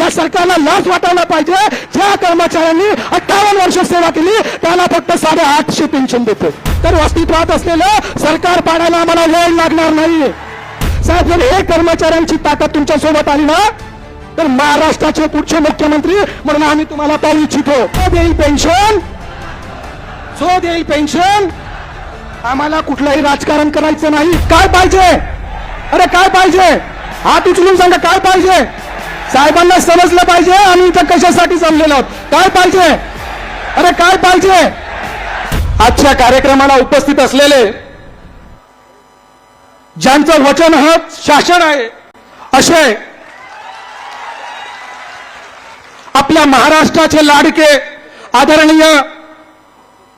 या सरकारला लाच वाटायला पाहिजे. ज्या कर्मचाऱ्यांनी अठ्ठावन्न वर्ष सेवा केली त्यांना फक्त साडेआठशे पेन्शन देतो तर अस्तित्वात असलेलं सरकार पाडायला आम्हाला वेळ लागणार नाही साहेब जर हे कर्मचाऱ्यांची ताकद तुमच्यासोबत आली ना तर महाराष्ट्राचे पुढचे मुख्यमंत्री म्हणून आम्ही तुम्हाला पाहू इच्छितो. जो देईल पेन्शन जो देईल पेन्शन आम्हाला कुठलंही राजकारण करायचं नाही. काय पाहिजे? अरे काय पाहिजे? हात उचलून सांगा काय पाहिजे? साहेबांना समजलं पाहिजे आम्ही इथं कशासाठी जमलेलो आहोत? काय पाहिजे? अरे काय पाहिजे? आजच्या कार्यक्रमाला उपस्थित असलेले ज्यांचं वचन ह शासन आहे असे आपल्या महाराष्ट्राचे लाडके आदरणीय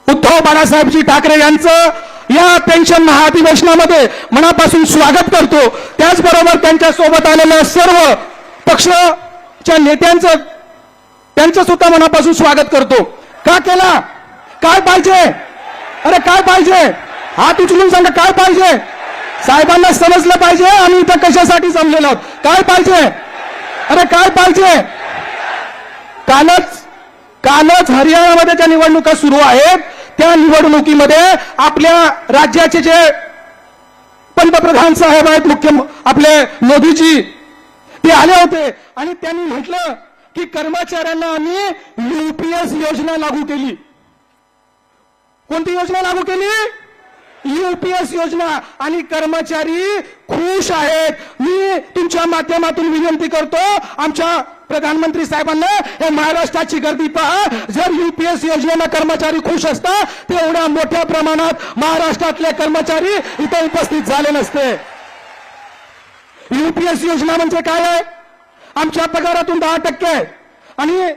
उद्धव बाळासाहेबजी ठाकरे यांचं या पेन्शन महाधिवेशनामध्ये मनापासून स्वागत करतो. त्याचबरोबर त्यांच्यासोबत आलेल्या सर्व पक्षाच्या नेत्यांचं त्यांचं सुद्धा मनापासून स्वागत करतो. का केला? काय पाहिजे? अरे काय पाहिजे? हात उचलून सांगा काय पाहिजे? साहेबांना समजलं पाहिजे आम्ही इथं कशासाठी जमलेलो आहोत? काय पाहिजे? अरे काय पाहिजे? कालच कालच हरियाणामध्ये ज्या निवडणुका सुरू आहेत त्या निवडणुकीमध्ये आपल्या राज्याचे जे पंतप्रधान साहेब आहेत मुख्य आपले मोदीजी ते आले होते. आणि त्यांनी म्हटलं की कर्मचाऱ्यांना आम्ही युपीएस योजना लागू केली. कोणती योजना लागू केली? युपीएस योजना. आणि कर्मचारी खुश आहेत. मी तुमच्या माध्यमातून विनंती करतो आमच्या प्रधानमंत्री साहेबांना हे महाराष्ट्राची गर्दी पहा. जर युपीएस योजनेला कर्मचारी खुश असता तेवढ्या मोठ्या प्रमाणात महाराष्ट्रातले कर्मचारी इथं उपस्थित झाले नसते. युपीएस योजना म्हणजे काय आहे? आमच्या पगारातून दहा टक्के आहे. आणि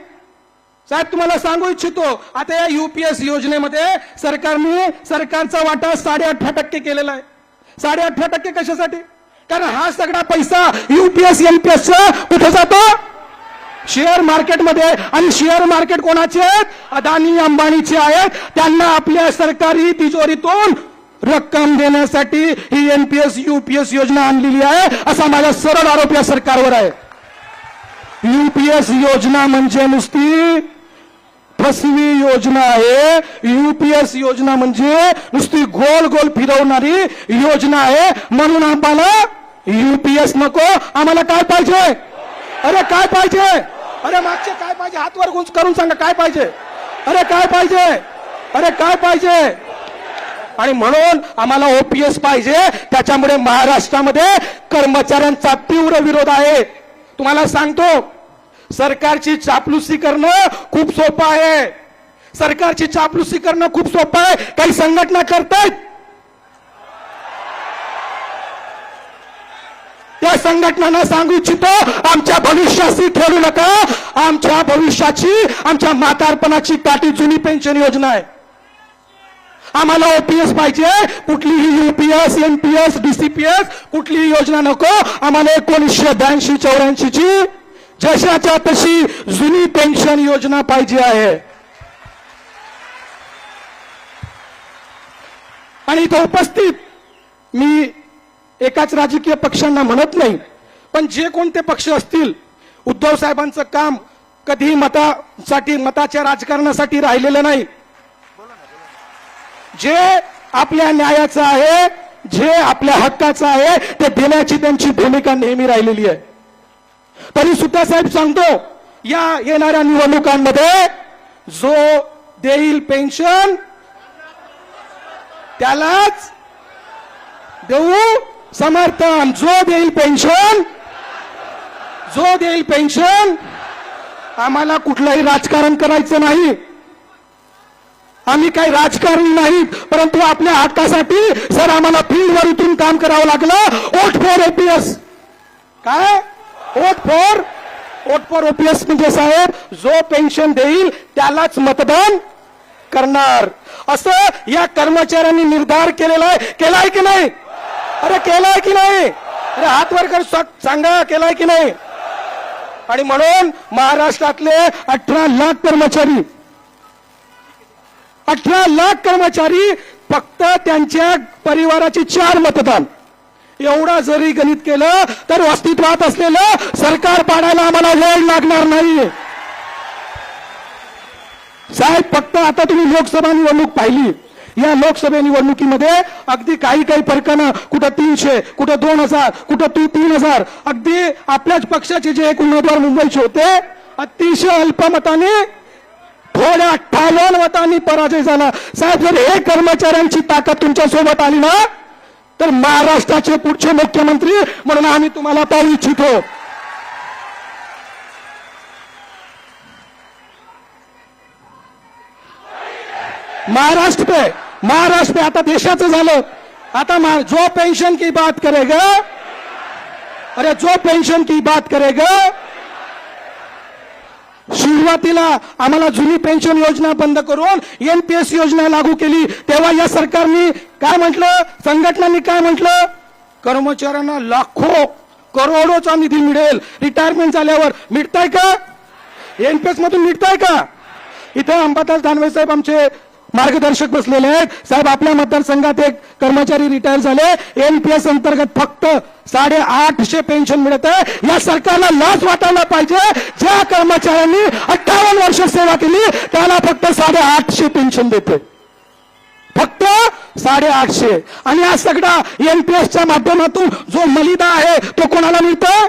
साहेब तुम्हाला सांगू इच्छितो आता या युपीएस योजनेमध्ये सरकारने सरकारचा वाटा साडे अठरा टक्के केलेला आहे. साडे अठरा टक्के कशासाठी? कारण हा सगळा पैसा युपीएस एनपीएस कुठे जातो? शेअर मार्केटमध्ये. आणि शेअर मार्केट कोणाचे आहेत? अदानी अंबानीचे आहेत. त्यांना आपल्या सरकारी तिजोरीतून रक्कम देण्यासाठी ही एनपीएस युपीएस योजना आणलेली आहे असा माझा सरळ आरोप या सरकारवर आहे. युपीएस योजना म्हणजे नुसती फसवी योजना आहे. युपीएस योजना म्हणजे नुसती गोल गोल फिरवणारी योजना आहे. म्हणून आम्हाला युपीएस नको. आम्हाला काय पाहिजे? अरे काय पाहिजे? अरे मागचे काय पाहिजे? हातवर गुंज करून सांगा काय पाहिजे? अरे काय पाहिजे? अरे काय पाहिजे? आणि म्हणून आम्हाला ओपीएस पाहिजे. त्याच्यामुळे महाराष्ट्रामध्ये कर्मचाऱ्यांचा तीव्र विरोध आहे. तुम्हाला सांगतो सरकारची चापलुसी करणं खूप सोपं आहे. सरकारची चापलुसी करणं खूप सोपं आहे. काही संघटना करतायत? त्या संघटनांना सांगू इच्छितो आमच्या भविष्याशी ठेवू नका. आमच्या भविष्याची आमच्या म्हातारपणाची काठी जुनी पेन्शन योजना आहे. आम्हाला ओपीएस पाहिजे. कुठलीही युपीएस एनपीएस डीसीपीएस कुठलीही योजना नको. आम्हाला एकोणीसशे ब्याऐंशी चौऱ्याऐंशी ची जशाच्या तशी जुनी पेन्शन योजना पाहिजे आहे. आणि इथं उपस्थित मी एकाच राजकीय पक्षांना म्हणत नाही पण जे कोणते पक्ष असतील उद्धव साहेबांचं काम कधीही मतासाठी मताच्या राजकारणासाठी राहिलेलं नाही. जे आपल्या न्यायाचं आहे जे आपल्या हक्काचं आहे ते देण्याची त्यांची भूमिका नेहमी राहिलेली आहे. तरी सुद्धा साहेब सांगतो या येणाऱ्या निवडणुकांमध्ये जो देईल पेन्शन त्यालाच देऊ समर्थन. जो देईल पेन्शन जो देईल पेन्शन आम्हाला कुठलंही राजकारण करायचं नाही. आम्ही काही राजकारणी नाहीत परंतु आपल्या हक्कासाठी सर आम्हाला फील्डवर उतरून काम करावं लागलं. ओट फॉर ओपीएस काय? Vote for vote for OPS म्हणजे साहेब जो पेन्शन देईल त्यालाच मतदान करणार. असं या कर्मचाऱ्यांनी निर्धार केलेला आहे. केलाय की नाही? अरे केलाय की नाही? अरे हात वर कर सांगा केलाय की नाही? आणि म्हणून महाराष्ट्रातले अठरा लाख कर्मचारी अठरा लाख कर्मचारी फक्त त्यांच्या परिवाराचे चार मतदान. एवढा जरी गणित केलं तर अस्तित्वात असलेलं सरकार पाडायला आम्हाला वेळ लागणार नाही साहेब फक्त आता तुम्ही लोकसभा निवडणूक पाहिली. या लोकसभा निवडणुकीमध्ये अगदी काही काही फरकानं कुठं तीनशे कुठं दोन हजार कुठं तू तीन हजार अगदी आपल्याच पक्षाचे जे एक उमेदवार मुंबईचे होते अतिशय अल्पमताने थोड्या अठ्ठावन्न मतांनी पराजय झाला. साहेब जर हे कर्मचाऱ्यांची ताकद तुमच्यासोबत आली ना तर महाराष्ट्राचे पुढचे मुख्यमंत्री म्हणून आम्ही तुम्हाला पाहू इच्छितो. महाराष्ट्र पे महाराष्ट्र पे आता देशाचं झालं. आता मा- जो पेंशन की बात करेगा अरे जो पेंशन की बात करेगा सुरुवातीला आम्हाला जुनी पेन्शन योजना बंद करून एनपीएस योजना लागू केली. तेव्हा या सरकारने काय म्हटलं? संघटनांनी काय म्हटलं? कर्मचाऱ्यांना लाखो करोडोचा निधी मिळेल. रिटायरमेंट झाल्यावर मिळताय का? एनपीएस मधून मिळताय का? इथे अंबादास दानवे साहेब आमचे मार्गदर्शक बसलेले आहेत. साहेब आपल्या मतदारसंघात एक कर्मचारी रिटायर झाले. एनपीएस अंतर्गत फक्त साडे आठशे पेन्शन मिळत आहे. या सरकारला लाच वाटायला पाहिजे. ज्या कर्मचाऱ्यांनी अठ्ठावन्न वर्ष सेवा केली त्याला फक्त साडे आठशे पेन्शन देते फक्त साडेआठशे. आणि हा सगळा एनपीएसच्या माध्यमातून जो मलिदा आहे तो कोणाला मिळतोय?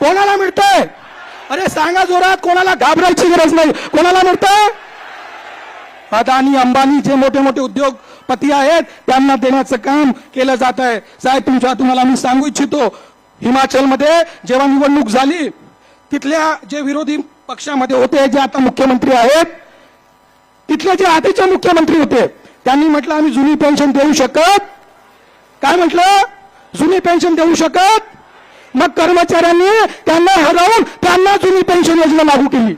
कोणाला मिळतोय? अरे सांगा जोरात कोणाला घाबरायची गरज नाही. कोणाला मिळतंय? अदानी अंबानी जे मोठे मोठे उद्योगपती आहेत त्यांना देण्याचं काम केलं जात आहे. साहेब तुमच्या तुम्हाला मी सांगू इच्छितो हिमाचलमध्ये जेव्हा निवडणूक झाली तिथल्या जे विरोधी पक्षामध्ये होते जे आता मुख्यमंत्री आहेत तिथले जे आधीचे मुख्यमंत्री होते त्यांनी म्हटलं आम्ही जुनी पेन्शन देऊ शकत. काय म्हटलं? जुनी पेन्शन देऊ शकत. मग कर्मचाऱ्यांनी त्यांना हरवून त्यांना जुनी पेन्शन योजना लागू केली.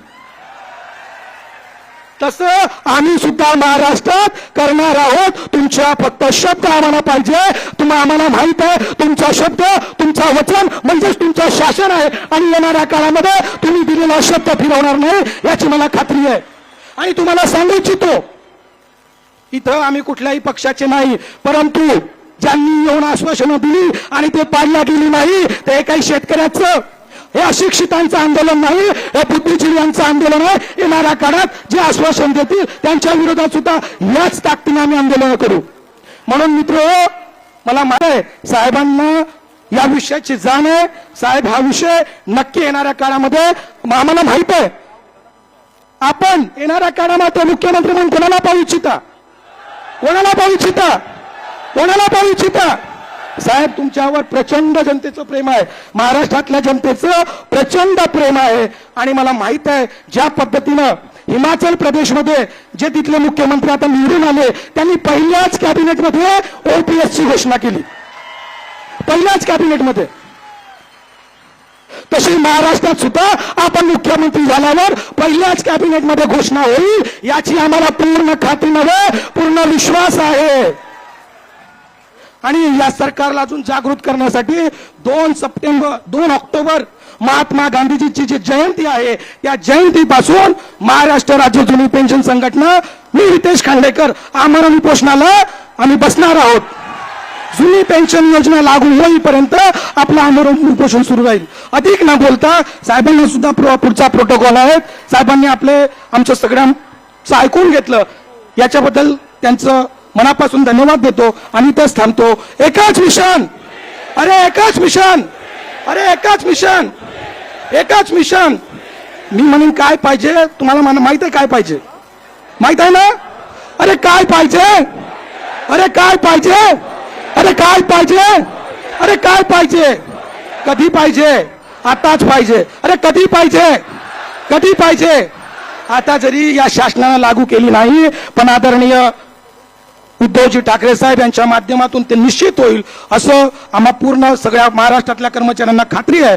तसं आम्ही सुद्धा महाराष्ट्रात करणार आहोत. तुमच्या फक्त शब्द आम्हाला पाहिजे. तुम्हाला आम्हाला माहीत आहे तुमचा शब्द तुमचा वचन म्हणजेच तुमचं शासन आहे. आणि येणाऱ्या काळामध्ये तुम्ही दिलेला शब्द फिरवणार नाही याची मला खात्री आहे. आणि तुम्हाला सांगू इच्छितो इथं आम्ही कुठल्याही पक्षाचे नाही परंतु ज्यांनी येऊन आश्वासनं दिली आणि ते पाडल्या गेली नाही ते काही शेतकऱ्याचं हे अशिक्षितांचं आंदोलन नाही हे बुद्धिजीव्यांचं आंदोलन आहे. येणाऱ्या काळात जे आश्वासन देतील त्यांच्या विरोधात सुद्धा याच ताकदीने आम्ही आंदोलन करू. म्हणून मित्र मला माहीत आहे साहेबांना या विषयाची जाण आहे. साहेब हा विषय नक्की येणाऱ्या काळामध्ये आम्हाला माहीत आहे. आपण येणाऱ्या काळामध्ये मुख्यमंत्री म्हणून कोणाला पाहू इच्छिता? कोणाला पाहू इच्छिता? कोणाला पाहू इच्छिता? साहेब तुमच्यावर प्रचंड जनतेचं प्रेम आहे. महाराष्ट्रातल्या जनतेचं प्रचंड प्रेम आहे. आणि मला माहीत आहे ज्या पद्धतीनं हिमाचल प्रदेशमध्ये जे तिथले मुख्यमंत्री आता निवडून आले त्यांनी पहिल्याच कॅबिनेटमध्ये ओपीएस ची घोषणा केली. पहिल्याच कॅबिनेटमध्ये. तशी महाराष्ट्रात सुद्धा आपण मुख्यमंत्री झाल्यावर पहिल्याच कॅबिनेटमध्ये घोषणा होईल याची आम्हाला पूर्ण खात्री नव्हे पूर्ण विश्वास आहे. आणि या सरकारला अजून जागृत करण्यासाठी दोन सप्टेंबर दोन ऑक्टोबर महात्मा गांधीजीची जी जयंती आहे त्या जयंतीपासून महाराष्ट्र राज्य जुनी पेन्शन संघटना मी रितेश खांडेकर आमरण उपोषणाला आम्ही बसणार आहोत. जुनी पेन्शन योजना लागू होईपर्यंत आपलं आमरण उपोषण सुरू राहील. अधिक न बोलता साहेबांना सुद्धा पुढचा प्रोटोकॉल आहे. साहेबांनी आपले आमच्या सगळ्यांचं ऐकून घेतलं. याच्याबद्दल त्यांचं मनापासून धन्यवाद देतो आणि तेच थांबतो. एकाच मिशन. अरे एकाच मिशन. अरे एकाच मिशन. एकाच मिशन. मी म्हणेन काय पाहिजे? तुम्हाला मला माहीत आहे काय पाहिजे? माहीत आहे ना? अरे काय पाहिजे? अरे काय पाहिजे? अरे काय पाहिजे? अरे काय पाहिजे? कधी पाहिजे? आताच पाहिजे. अरे कधी पाहिजे? कधी पाहिजे? आता जरी या शासनानं लागू केली नाही पण आदरणीय उद्धवजी ठाकरे साहेब यांच्या माध्यमातून ते निश्चित होईल असं आम्हा पूर्ण सगळ्या महाराष्ट्रातल्या कर्मचाऱ्यांना खात्री आहे.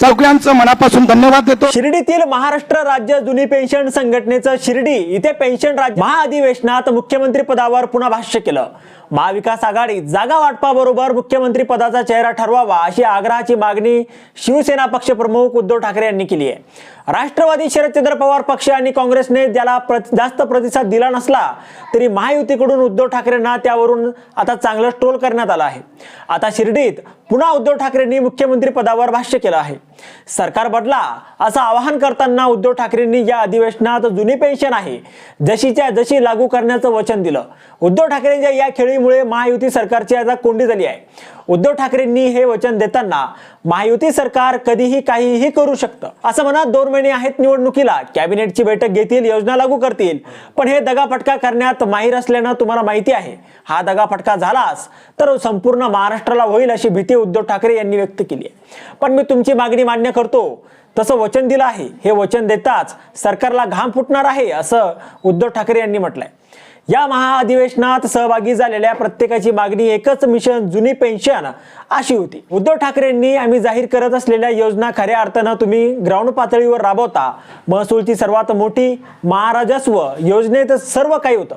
सगळ्यांचं मनापासून धन्यवाद देतो. शिर्डीतील महाराष्ट्र राज्य जुनी पेन्शन संघटनेचं शिर्डी इथे पेन्शन राज्य महाअधिवेशनात मुख्यमंत्री पदावर पुन्हा भाष्य केलं. महाविकास आघाडी जागा वाटपाबरोबर मुख्यमंत्री पदाचा चेहरा ठरवावा अशी आग्रहाची मागणी शिवसेना पक्षप्रमुख उद्धव ठाकरे यांनी केली आहे. राष्ट्रवादी शरदचंद्र पवार पक्ष आणि काँग्रेसने ज्याला जास्त प्रतिसाद दिला नसला तरी महायुतीकडून उद्धव ठाकरेंना त्यावरून आता चांगलं ट्रोल करण्यात आलं आहे. आता शिर्डीत पुन्हा उद्धव ठाकरेंनी मुख्यमंत्री पदावर भाष्य केलं आहे. सरकार बदला असं आवाहन करताना उद्धव ठाकरेंनी या अधिवेशनात जुनी पेन्शन आहे. जशीच्या जशी लागू करण्याचं वचन दिलं. उद्धव ठाकरेंच्या या खेळीमुळे महायुती सरकारची आता कोंडी झाली आहे. उद्धव ठाकरेंनी हे वचन देताना महायुती सरकार कधीही काहीही करू शकतं. असं म्हणा दोन महिने आहेत निवडणुकीला. कॅबिनेटची बैठक घेतील योजना लागू करतील. पण हे दगाफटका करण्यात माहीर असल्यानं तुम्हाला माहिती आहे. हा दगाफटका झालाच तर संपूर्ण महाराष्ट्राला होईल अशी भीती भीती उद्धव ठाकरे यांनी व्यक्त केली आहे. पण मी तुमची मागणी मान्य करतो तसं वचन दिलं आहे. हे वचन देताच सरकारला घाम फुटणार आहे असं उद्धव ठाकरे यांनी म्हटलंय. या महाअधिवेशनात सहभागी झालेल्या प्रत्येकाची मागणी एकच मिशन जुनी पेन्शन अशी होती. उद्धव ठाकरेंनी आम्ही जाहीर करत असलेल्या योजना खऱ्या अर्थानं तुम्ही ग्राउंड पातळीवर राबवता. महसूलची सर्वात मोठी महाराजस्व योजनेत सर्व काही होतं.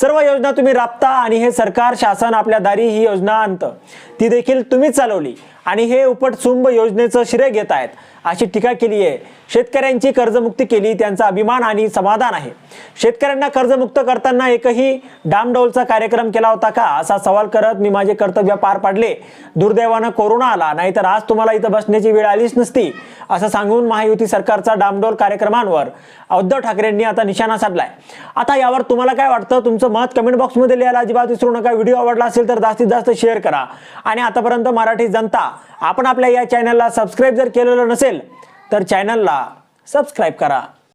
सर्व योजना तुम्ही राबता आणि हे सरकार शासन आपल्या दारी ही योजना आणतं. ती देखील तुम्हीच चालवली. आणि हे उपटसुंब योजनेचं श्रेय घेत आहेत. अशी टीका केली आहे शेतकऱ्यांची कर्जमुक्ती केली त्यांचा अभिमान आणि समाधान आहे. शेतकऱ्यांना कर्जमुक्त करताना एकही डामडौलचा कार्यक्रम केला होता का? असा सवाल करत मी माझे कर्तव्य पार पाडले. दुर्दैवानं कोरोना आला नाहीतर आज तुम्हाला इथं बसण्याची वेळ आलीच नसती. असं सांगून महायुती सरकारचा डामडोल कार्यक्रमांवर उद्धव ठाकरेंनी आता निशाणा साधलाय. आता यावर तुम्हाला काय वाटतं? तुमचं मत कमेंट बॉक्समध्ये लिहायला अजिबात विसरू नका. व्हिडिओ आवडला असेल तर जास्तीत जास्त शेअर करा. आणि आतापर्यंत मराठी जनता आपण आपल्या या चॅनलला सबस्क्राईब जर केलेलं नसेल तर चॅनलला सबस्क्राईब करा.